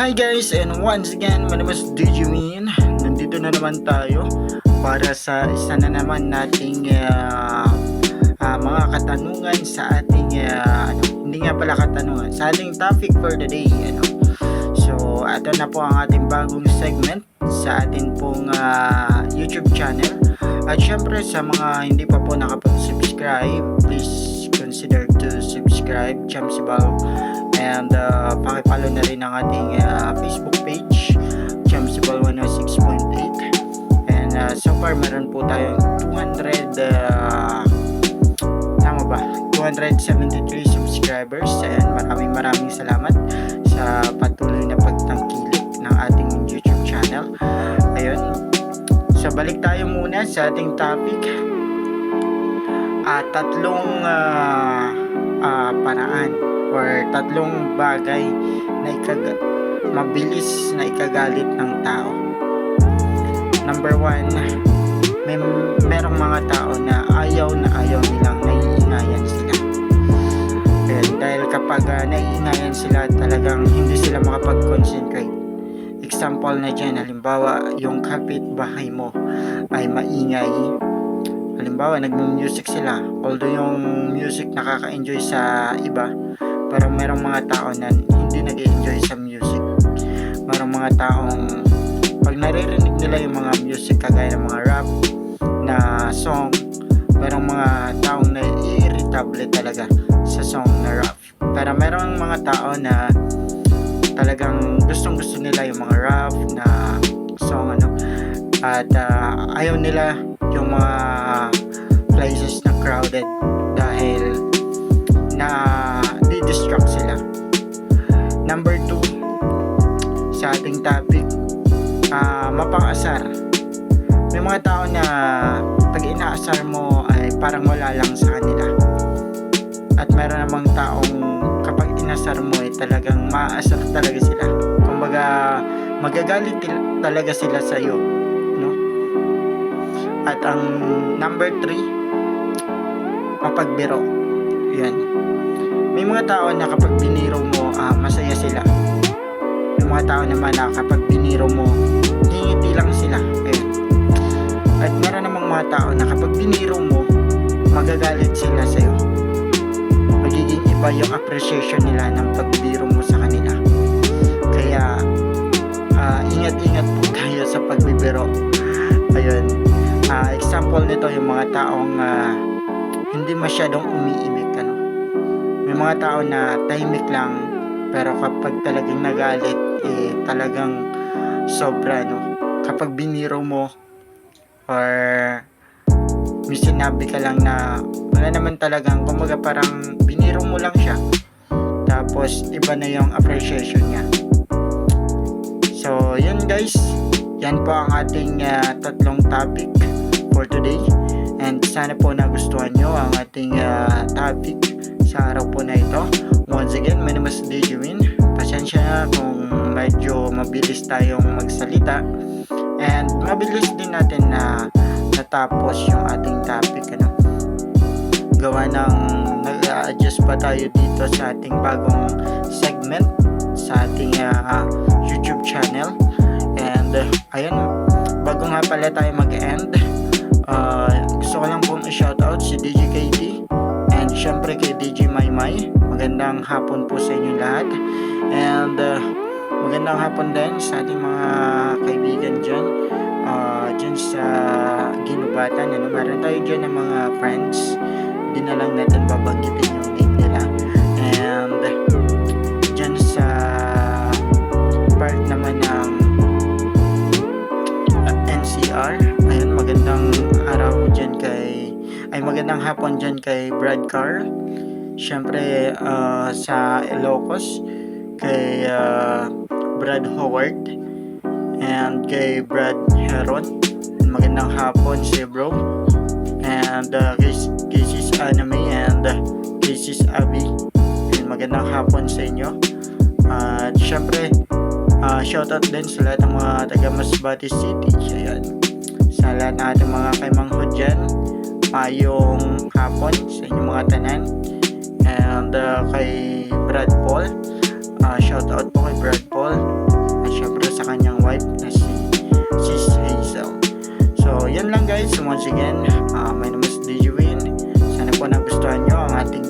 Hi guys and once again, my name is DJ Win. Nandito na naman tayo para sa isa na naman nating ah, ah, mga katanungan sa ating ah, ano, hindi nga pala katanungan, sa ating topic for the day. Ano. So, ito na po ang ating bagong segment sa ating pong ah, YouTube channel. At syempre sa mga hindi pa po nakapag-subscribe, please consider to subscribe Chamsibao and uh, pakipalo na rin ang ating uh, Facebook page Chamsibal 106.8 and uh, so far meron po tayong 200 uh, tama ba? 273 subscribers and maraming maraming salamat sa patuloy na pagtangkilik ng ating YouTube channel. Ayun. So balik tayo muna sa ating topic. At tatlong ah, ah, paraan or tatlong bagay na ikag mabilis na ikagalit ng tao. Number one, may merong mga tao na ayaw na ayaw nilang naiingayan sila. Ayan, dahil kapag uh, naiingayan sila, talagang hindi sila makapag-concentrate. Example na dyan, halimbawa, yung kapitbahay mo ay maingay halimbawa nagmo-music sila although yung music nakaka-enjoy sa iba pero merong mga tao na hindi nag enjoy sa music. Merong mga taong pag naririnig nila yung mga music kagaya ng mga rap na song merong mga taong naiirritable talaga sa song na rap. Pero merong mga tao na talagang gustong gusto nila yung mga rap na song ano at ah, ayaw nila yung mga places na crowded dahil na di-distract sila. Number two, sa ating topic, ah, mapang-asar. May mga tao na pag inaasar mo ay parang wala lang sa kanila. At meron namang taong kapag inasar mo ay talagang maasar talaga sila. Kumbaga, magagalit talaga sila sa iyo, no? At ang number 3, mapagbiro. Yan. May mga tao na kapag biniro mo, ah, masaya sila. May mga tao naman na kapag biniro mo, ngingiti lang sila. Ayan. At meron namang mga tao na kapag biniro mo, magagalit sila sa'yo. Magiging iba yung appreciation nila ng pagbiro mo sa kanila. Kaya, ah, ingat-ingat po kayo sa pagbibiro. Ayun. Ah, example nito yung mga taong ah, hindi masyadong umiimik ano. May mga tao na tahimik lang pero kapag talagang nagalit eh talagang sobra no. Kapag biniro mo or may sinabi ka lang na wala naman talagang kumaga parang biniro mo lang siya tapos iba na yung appreciation niya so yun guys yan po ang ating ah, tatlong topic for today. And sana po nagustuhan nyo ang ating ah, topic sa araw po na ito. Once again, my name is DJ Win. Pasensya na kung medyo mabilis tayong magsalita. And mabilis din natin na natapos yung ating topic. Ano? Gawa ng nag-adjust pa tayo dito sa ating bagong segment sa ating ah, YouTube channel. And uh, ayun, bago nga pala tayo mag-end, Magandang hapon po sa inyo lahat. And uh, magandang hapon din sa ating mga kaibigan dyan. Uh, dyan sa Ginubatan. Ano, meron tayo dyan ng mga friends. Hindi na lang natin babanggitin yung name nila. And dyan sa part naman ng uh, NCR. Ayun, magandang araw dyan kay ay magandang hapon dyan kay Brad Carr. Siyempre uh, sa Ilocos kay uh, Brad Howard and kay Brad Heron. Magandang hapon si bro. And uh, kay, kay Sis Anime and uh, kay Sis Abby. Ayun, magandang hapon sa inyo. At syempre, uh, shoutout din sa lahat ng mga taga Masbate City. Ayan. Sa lahat ng ating mga kaimanghod dyan. Mayong hapon sa inyong mga tanan and uh, kay Brad Paul. Uh, shout out po kay Brad Paul at syempre sa kanyang wife na si Sis Hazel. So, yan lang guys. So, once again, uh, my name is DJ Win. Sana po nagustuhan nyo ang ating